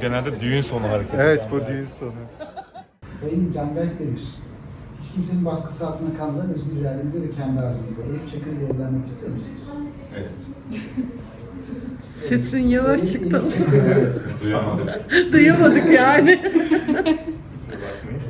genelde düğün sonu hareketi. Evet bu düğün sonu. Sayın Canberk Demir, hiç kimsenin baskısı altında kalmadan özgür iradenize ve kendi arzunuza Elif Çakır ile evlenmek istiyor musunuz? Evet. Sesin yavaş Sayın çıktı. Elif Çakır, evet. Duyamadım. Duyamadık yani. Kusura bakmayın.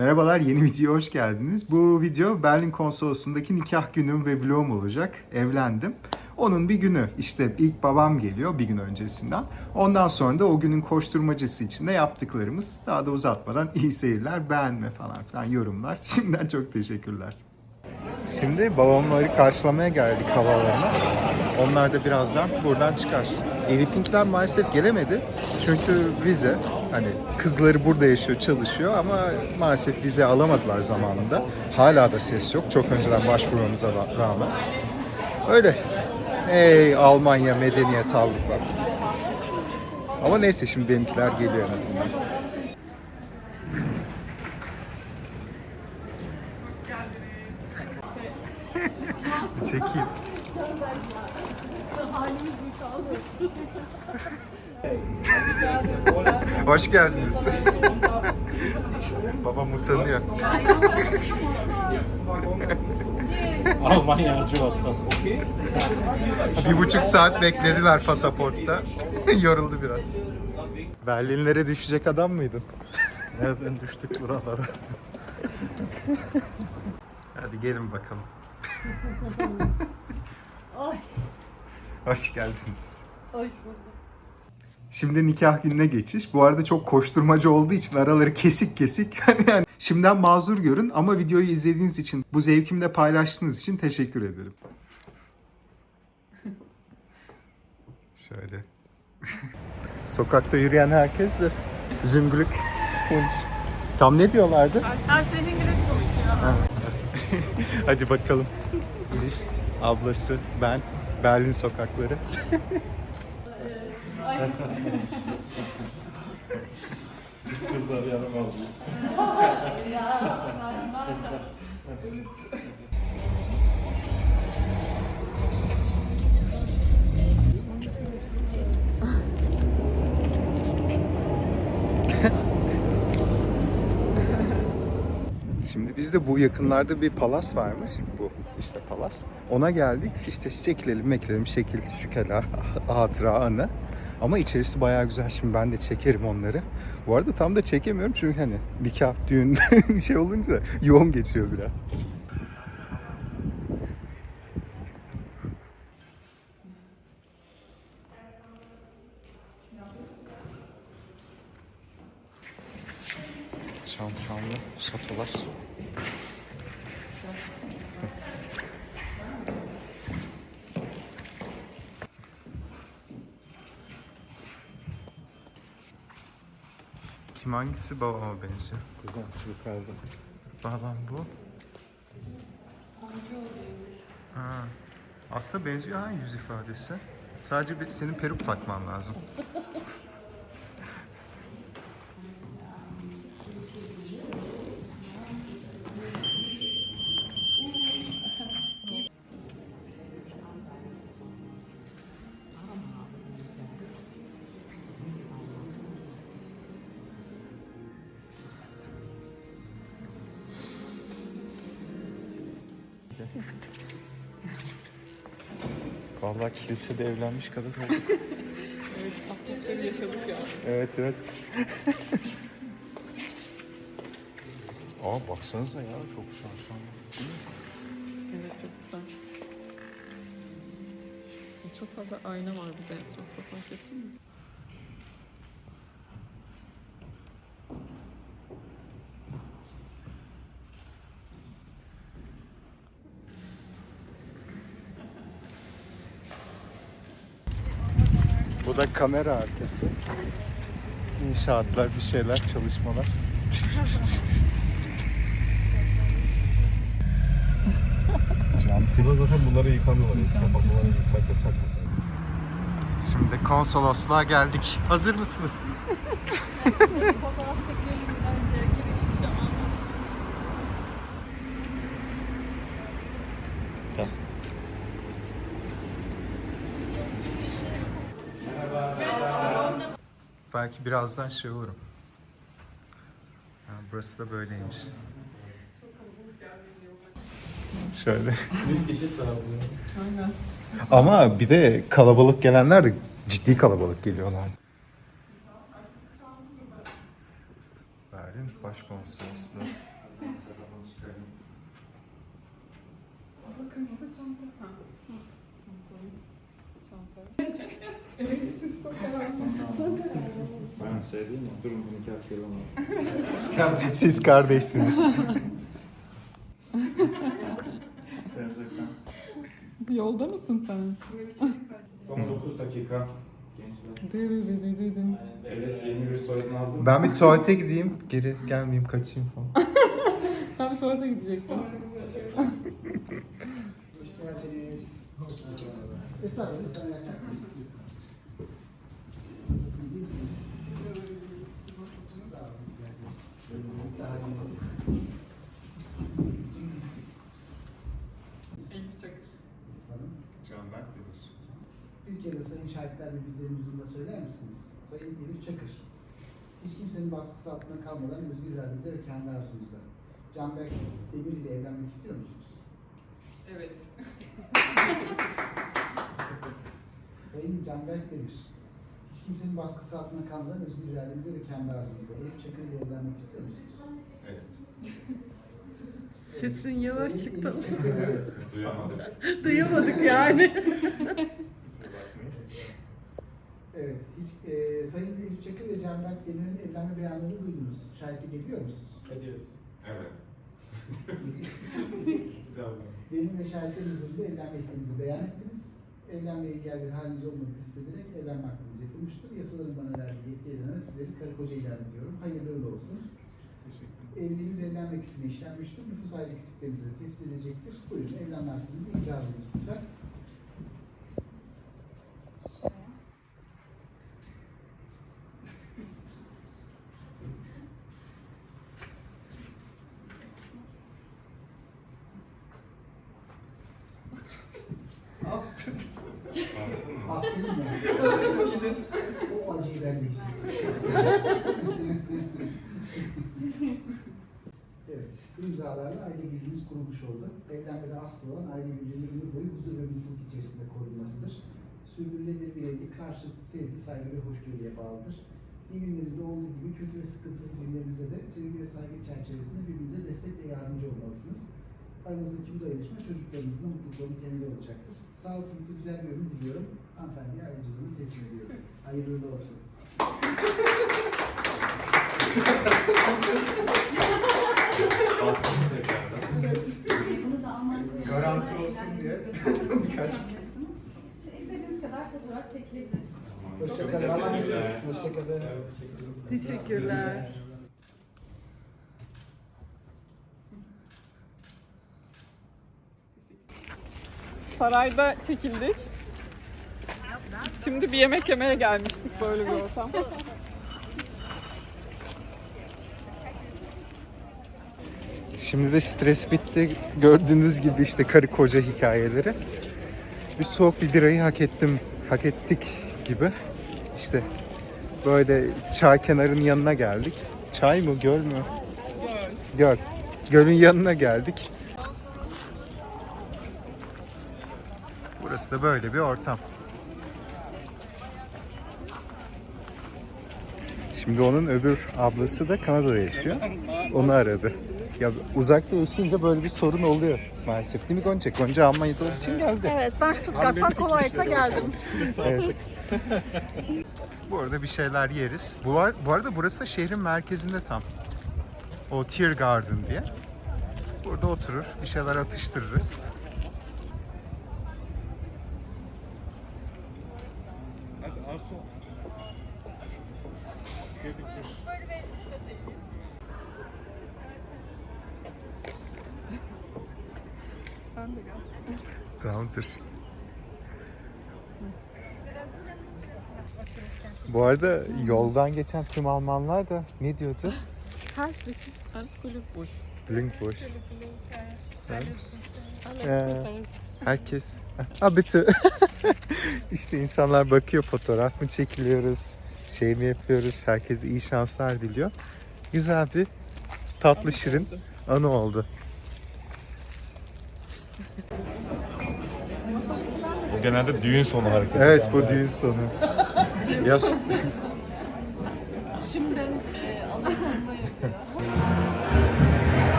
Merhabalar, yeni videoya hoş geldiniz. Bu video Berlin Konsolosluğu'ndaki nikah günüm ve vlogum olacak. Evlendim. Onun bir günü, işte ilk babam geliyor bir gün öncesinden. Ondan sonra da o günün koşturmacası içinde yaptıklarımız. Daha da uzatmadan iyi seyirler, beğenme falan filan yorumlar. Şimdiden çok teşekkürler. Şimdi babamları karşılamaya geldik havalarına. Onlar da birazdan buradan çıkar. Elif'inkiler maalesef gelemedi. Çünkü vize, hani kızları burada yaşıyor, çalışıyor ama maalesef vize alamadılar zamanında. Hala da ses yok. Çok önceden başvurmamıza ra- rağmen. Öyle. Ey Almanya medeniyet Avrupa. Ama neyse şimdi benimkiler geliyor en azından. Bir çekeyim. Hoş geldiniz. Babam utanıyor. Almanya acı vatan. Bir buçuk saat beklediler pasaportta. Yoruldu biraz. Berlinlere düşecek adam mıydın? Nereden düştük buralara? Hadi gelin bakalım. Hoş geldiniz. Şimdi nikah gününe geçiş. Bu arada çok koşturmacı olduğu için araları kesik kesik. Yani şimdiden mazur görün ama videoyu izlediğiniz için, bu zevkimle paylaştığınız için teşekkür ederim. Şöyle. Sokakta yürüyen herkes de züngülük, punç. Tam ne diyorlardı? Arsene Gül'ün konuşuyor. Hadi bakalım. Elif, ablası, ben, Berlin sokakları. Kızlar yaramaz. Şimdi bizde bu yakınlarda bir palas varmış. Bu işte palas. Ona geldik. İşte çekilelim, meklelim, şekil, şükela, hatıra, anı. Ama içerisi bayağı güzel. Şimdi ben de çekerim onları. Bu arada tam da çekemiyorum çünkü hani nikah, düğün bir şey olunca yoğun geçiyor biraz. Şamşanlı şatolar. Kim hangisi babama benziyor? Kızım yukarıda. Babam bu. Ha. Aslında benziyor ha yüz ifadesi. Sadece bir, senin peruk takman lazım. Vallahi kilisede evlenmiş kadar olduk. Evet, atmosferi yaşadık ya. Evet evet. Aa baksanıza ya çok şaşalı. Evet, çok güzel. Çok fazla ayna var burada etrafta fark ettin mi? Da kamera arkası. İnşaatlar, bir şeyler, çalışmalar. Burada zaten bunları yıkamıyorlar. Eski kapatmaları yıkmak yasak. Şimdi konsolosluğa geldik. Hazır mısınız? Fotoğraf çekelim Belki birazdan şey olurum. Ha, burası da böyleymiş. Şöyle. Ama bir de kalabalık gelenler de ciddi kalabalık geliyorlar. Berlin Başkonsolosluğu. Kırmızı çanta. Ha. Hı. Çantayı. Çanta. Ben şey diyeyim mi? Durun bunu nikah kıyılamaz. Siz kardeşsiniz. Gerçekten. Yolda mısın sen? Son 9 dakika. Gençler. Dı dı dı dı dı dı. Elif yeni bir soyadın hazır mı? ben bir tuvalete gideyim, geri gelmeyeyim, kaçayım falan. Ben bir tuvalete gidecektim. Hoş geldiniz. Estağfurullah, lütfen ayakta. Nasılsınız, iyi misiniz? Sağ olun, güzel. Daha iyi. Elif Çakır. Efendim? Can Berk denir. Bir kere sayın şahitler ve bizlerin huzurunda söyler misiniz? Sayın Elif Çakır. Hiç kimsenin baskısı altında kalmadan özgür iradenize ve kendi arzunuzla. Canberk Demir ile evlenmek istiyor musunuz? Evet. Sayın Canberk Demir. Hiç kimsenin baskısı altında kalmadan özgür iradenize ve kendi arzunuzla. Elif Çakır ile evlenmek istiyor musunuz? Evet. Sesin yavaş Sayın çıktı. Elif Çakır, evet. Duyamadım. Duyamadık yani. Kusura bakmayın. Evet. Hiç, e, Sayın Elif Çakır ve Canberk Demir'in evlenme beyanlarını duydunuz. Şahitlik ediyor musunuz? Ediyoruz. Evet. Benim ve şahitlerin huzurunda evlenme isteğinizi beyan ettiniz. Evlenmeye engel bir haliniz olmadığını tespit ederek evlenme hakkınız yapılmıştır. Yasaların bana verdiği yetkiye dayanarak sizleri karı koca ilan ediyorum. Hayırlı uğurlu olsun. Evliliğiniz evlenme kütüğüne işlenmiştir. Nüfus aile kütüklerinize de teslim edilecektir. Buyurun evlenme hakkınızı imzalayınız lütfen. Hastayım o acıyı ben de evet, imzalarla aile birliğimiz kurulmuş oldu. Evlenmeden asıl olan aile birliğinin ömür boyu huzur ve mutluluk içerisinde korunmasıdır. Sürdürülebilir bir evlilik karşılıklı sevgi, saygı ve hoşgörüye bağlıdır. İyi günlerimizde olduğu gibi kötü ve sıkıntılı günlerimizde de sevgi ve saygı çerçevesinde birbirinize destek ve yardımcı olmalısınız. Aranızdaki bu dayanışma çocuklarınızın da mutluluğunun temeli olacaktır. Sağlıklı, mutlu, güzel bir ömür diliyorum. Hanımefendiye ayrıcılığını teslim ediyorum. Hayırlı olsun. Garanti olsun diye birkaç İstediğiniz kadar fotoğraf çekilebilirsiniz. Hoşçakalın. Hoşçakalın. Teşekkürler. Sarayda çekildik. Şimdi bir yemek yemeye gelmiştik böyle bir ortam. Şimdi de stres bitti. Gördüğünüz gibi işte karı koca hikayeleri. Bir soğuk bir birayı hak ettim, hak ettik gibi. İşte böyle çay kenarının yanına geldik. Çay mı, göl mü? Göl. Gölün yanına geldik. Burası da böyle bir ortam. Şimdi onun öbür ablası da Kanada'da yaşıyor. Onu aradı. Ya uzakta yaşayınca böyle bir sorun oluyor maalesef. Değil mi Gonca? Gonca Almanya'da olduğu için geldi. Evet ben Stuttgart'tan kolaylıkla geldim. Evet. bu arada bir şeyler yeriz. Bu, var, bu arada burası da şehrin merkezinde tam. O Tier Garden diye. Burada oturur, bir şeyler atıştırırız. Tamamdır. Bu arada yoldan geçen tüm Almanlar da ne diyordu? Herzlich and Glückwunsch. Gutes. Herkes. Ha bitti. işte insanlar bakıyor fotoğraf mı çekiliyoruz? şeyini yapıyoruz. Herkese iyi şanslar diliyor. Güzel bir tatlı şirin anı oldu. Genelde düğün sonu hareketi. Evet bu düğün sonu. Ya,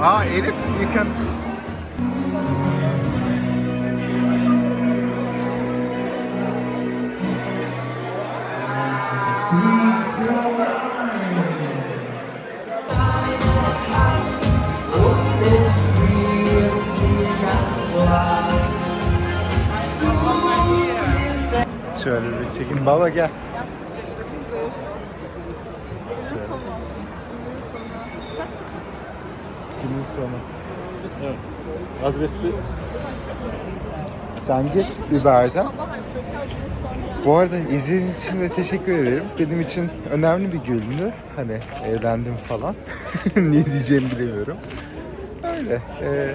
Aa Elif you can Şöyle bir çekin. Baba gel. Günün sonu. Günün sonu. Sonu. Evet. Adresi Sen gir biberden. Bu arada izlediğiniz için de teşekkür ederim. Benim için önemli bir gündü. Hani eğlendim falan. ne diyeceğimi bilemiyorum. Öyle. E,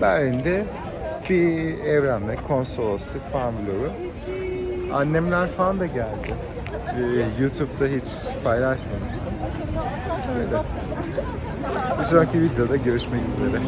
Berlin'de bir evrenme, konsolosluk falan vlogu. Annemler falan da geldi. Ee, YouTube'da hiç paylaşmamıştım. Öyle. Bir sonraki videoda görüşmek üzere.